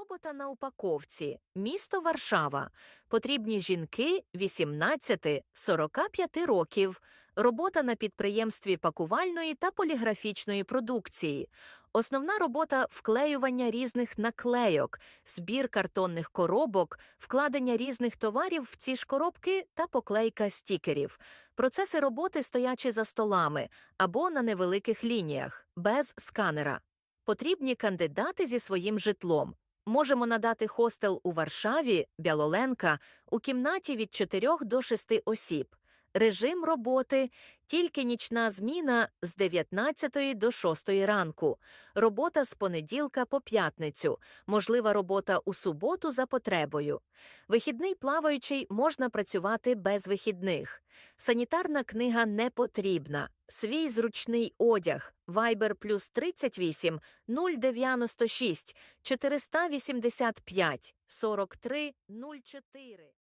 Робота на упаковці. Місто Варшава. Потрібні жінки 18-45 років. Робота на підприємстві пакувальної та поліграфічної продукції. Основна робота вклеювання різних наклейок, збір картонних коробок, вкладення різних товарів в ці ж коробки та поклейка стікерів. Процеси роботи стоячи за столами або на невеликих лініях, без сканера. Потрібні кандидати зі своїм житлом. Можемо надати хостел у Варшаві, Бялоленка, у кімнаті від 4 до 6 осіб. Режим роботи – тільки нічна зміна з 19 до 6 ранку. Робота з понеділка по п'ятницю. Можлива робота у суботу за потребою. Вихідний плаваючий можна працювати без вихідних. Санітарна книга не потрібна. Свій зручний одяг. Viber плюс 38 096 485 43 04.